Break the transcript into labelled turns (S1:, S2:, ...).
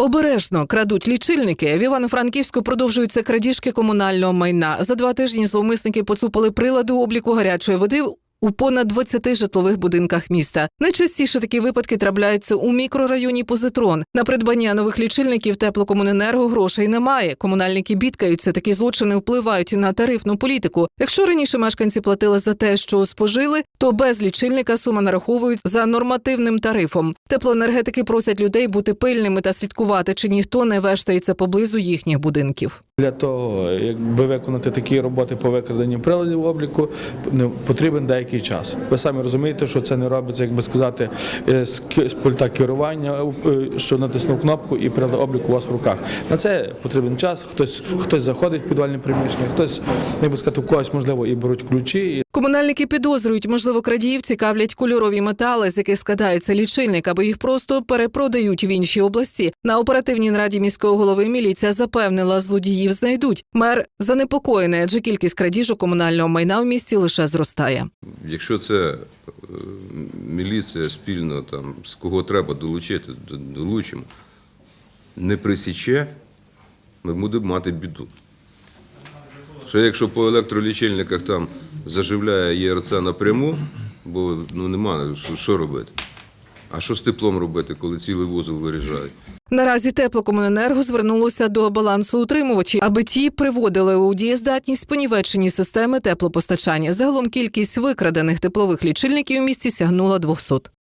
S1: Обережно крадуть лічильники. В Івано-Франківську продовжуються крадіжки комунального майна. За два тижні зловмисники поцупили прилади обліку гарячої води. У понад 20 житлових будинках міста найчастіше такі випадки трапляються у мікрорайоні Позитрон. На придбання нових лічильників теплокомуненерго грошей немає. Комунальники бідкаються. Такі злочини впливають на тарифну політику. Якщо раніше мешканці платили за те, що спожили, то без лічильника сума нараховують за нормативним тарифом. Теплоенергетики просять людей бути пильними та слідкувати, чи ніхто не вештається поблизу їхніх будинків.
S2: Для того, якби виконати такі роботи по викраденню приладів обліку, не- потрібен деякий час. Ви самі розумієте, що це не робиться, як би сказати, е, з пульта керування, е, що натиснув кнопку і прилад обліку у вас в руках. На це потрібен час. Хтось хтось заходить в підвальне приміщення, хтось, як би сказати, у когось можливо і беруть ключі.
S1: Комунальники підозрюють, можливо, крадіїв цікавлять кольорові метали, з яких складається лічильник, або їх просто перепродають в інші області. На оперативній нараді міського голови міліція запевнила, злодіїв знайдуть. Мер занепокоєний, адже кількість крадіжок комунального майна в місті лише зростає.
S3: Якщо це е, міліція спільно там з кого треба долучити, долучимо, не присіче, ми будемо мати біду. Що якщо по електролічильниках там заживляє ЄРЦ напряму, бо ну нема що, що робити. А що з теплом робити, коли цілий вузол виріжають?
S1: Наразі теплокомуненерго звернулося до балансоутримувачів, аби ті приводили у дієздатність понівечені системи теплопостачання. Загалом кількість викрадених теплових лічильників у місті сягнула 200.